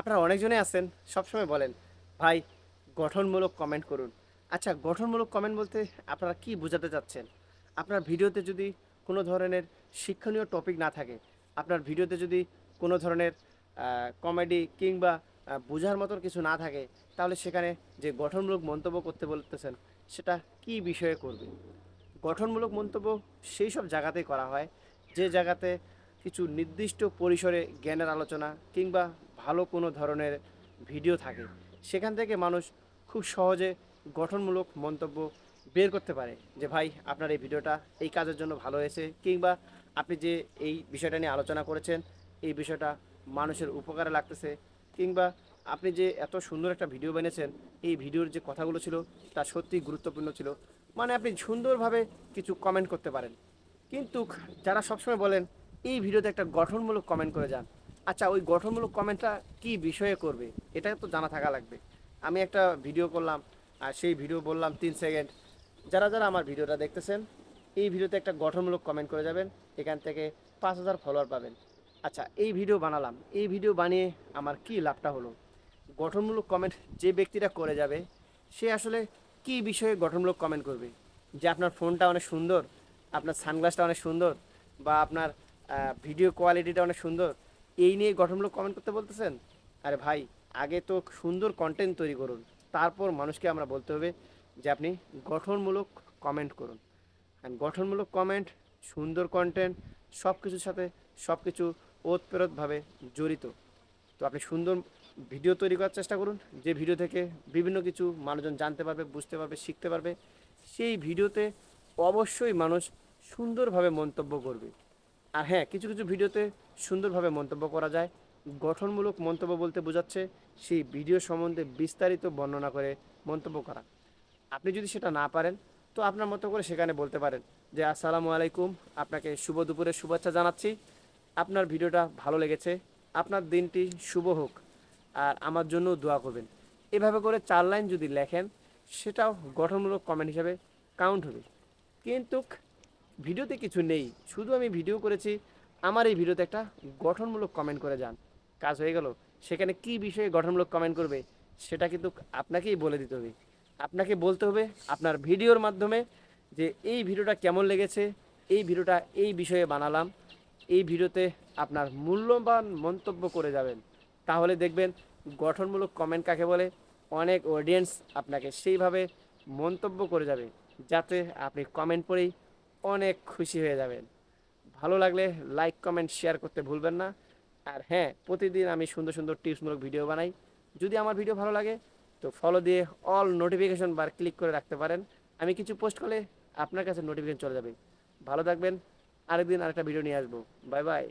আপনারা অনেকজনই আছেন, সবসময় বলেন, ভাই, গঠনমূলক কমেন্ট করুন। আচ্ছা গঠনমূলক কমেন্ট বলতে আপনারা কি বোঝাতে চাচ্ছেন? আপনার ভিডিওতে যদি কোনো ধরনের শিক্ষণীয় টপিক না থাকে, আপনার ভিডিওতে যদি কোনো ধরনের কমেডি কিংবা বোঝার মতন কিছু না থাকে, তাহলে সেখানে যে গঠনমূলক মন্তব্য করতে বলতেছেন, সেটা কি বিষয়ে করবে? গঠনমূলক মন্তব্য সেই সব জায়গাতেই করা হয়। যে জায়গাতে কিছু নির্দিষ্ট পরিসরে জ্ঞানের আলোচনা কিংবা ভালো কোনো ধরনের ভিডিও থাকে, সেখান থেকে মানুষ খুব সহজে গঠনমূলক মন্তব্য বের করতে পারে যে, ভাই, আপনার এই ভিডিওটা এই কাজের জন্য ভালো হয়েছে। কিংবা আপনি যে এই বিষয়টা নিয়ে আলোচনা করেছেন, এই বিষয়টা মানুষের উপকারে লাগতেছে। কিংবা আপনি যে এত সুন্দর একটা ভিডিও বানিয়েছেন, এই ভিডিওর যে কথাগুলো ছিল, তা সত্যিই গুরুত্বপূর্ণ ছিল। মানে আপনি সুন্দরভাবে কিছু কমেন্ট করতে পারেন। কিন্তু যারা সবসময় বলেন, এই ভিডিওতে একটা গঠনমূলক কমেন্ট করে যান। আচ্ছা ওই গঠনমূলক কমেন্টটা কি বিষয়ে করবে? এটা তো জানা থাকা লাগবে। আমি একটা ভিডিও করলাম, আর সেই ভিডিও বললাম তিন সেকেন্ড যারা যারা আমার ভিডিওটা দেখতেছেন, এই ভিডিওতে একটা গঠনমূলক কমেন্ট করে যাবেন। এখান থেকে পাঁচ হাজার ফলোয়ার পাবেন। আচ্ছা এই ভিডিও বানালাম। এই ভিডিও বানিয়ে আমার কি লাভটা হলো? গঠনমূলক কমেন্ট যে ব্যক্তিটা করে যাবে, সে আসলে কি বিষয়ে গঠনমূলক কমেন্ট করবে? যে আপনার ফোনটা অনেক সুন্দর, আপনার সানগ্লাসটা অনেক সুন্দর, বা আপনার ভিডিও কোয়ালিটিটা অনেক সুন্দর এই নিয়ে গঠনমূলক কমেন্ট করতে বলতেছেন? আরে ভাই, আগে তো সুন্দর কন্টেন্ট তৈরি করুন। তারপর মানুষকে আমরা বলতে হবে যে আপনি গঠনমূলক কমেন্ট করুন। আর গঠনমূলক কমেন্ট সুন্দর কন্টেন্ট সব কিছুর সাথে সব কিছু ওতপ্রোতভাবে জড়িত। তো আপনি সুন্দর ভিডিও তৈরি করার চেষ্টা করুন, যে ভিডিও থেকে বিভিন্ন কিছু মানুষজন জানতে পারবে, বুঝতে পারবে, শিখতে পারবে, সেই ভিডিওতে অবশ্যই মানুষ সুন্দরভাবে মন্তব্য করবে। আর হ্যাঁ কিছু কিছু ভিডিওতে সুন্দরভাবে মন্তব্য করা যায়। গঠনমূলক মন্তব্য বলতে বোঝাচ্ছে সেই ভিডিও সম্বন্ধে বিস্তারিত বর্ণনা করে মন্তব্য করা। আপনি যদি সেটা না পারেন, তো আপনার মতো করে সেখানে বলতে পারেন যে, আসসালামু আলাইকুম, আপনাকে শুভ দুপুরের শুভেচ্ছা জানাচ্ছি। আপনার ভিডিওটা ভালো লেগেছে, আপনার দিনটি শুভ হোক, আর আমার জন্য দোয়া করবেন। এভাবে করে চার লাইন যদি লেখেন, সেটাও গঠনমূলক কমেন্ট হিসাবে কাউন্ট হবে। কিন্তু ভিডিওতে কিছু নেই, শুধু আমি ভিডিও করেছি। আমার এই ভিডিওতে একটা গঠনমূলক কমেন্ট করে যান। কাজ হয়ে গেল। সেখানে কি বিষয়ে গঠনমূলক কমেন্ট করবে, সেটা কিন্তু আপনাকেই বলে দিতে হবে। আপনাকে বলতে হবে আপনার ভিডিওর মাধ্যমে যে এই ভিডিওটা কেমন লেগেছে, এই ভিডিওটা এই বিষয়ে বানালাম। এই ভিডিওতে আপনার মূল্যবান মন্তব্য করে যাবেন। তাহলে দেখবেন গঠনমূলক কমেন্ট কাকে বলে, অনেক অডিয়েন্স আপনাকে সেইভাবে মন্তব্য করে যাবে, যাতে আপনি কমেন্ট পড়েই অনেক খুশি হয়ে যাবেন। ভালো লাগলে লাইক কমেন্ট শেয়ার করতে ভুলবেন না। আর হ্যাঁ প্রতিদিন আমি সুন্দর সুন্দর টিপসমূলক ভিডিও বানাই। যদি আমার ভিডিও ভালো লাগে, তো ফলো দিয়ে অল নোটিফিকেশন বার ক্লিক করে রাখতে পারেন। আমি কিছু পোস্ট করলে আপনার কাছে নোটিফিকেশন চলে যাবে। ভালো থাকবেন, আরেকদিন আরেকটা ভিডিও নিয়ে আসব। Bye bye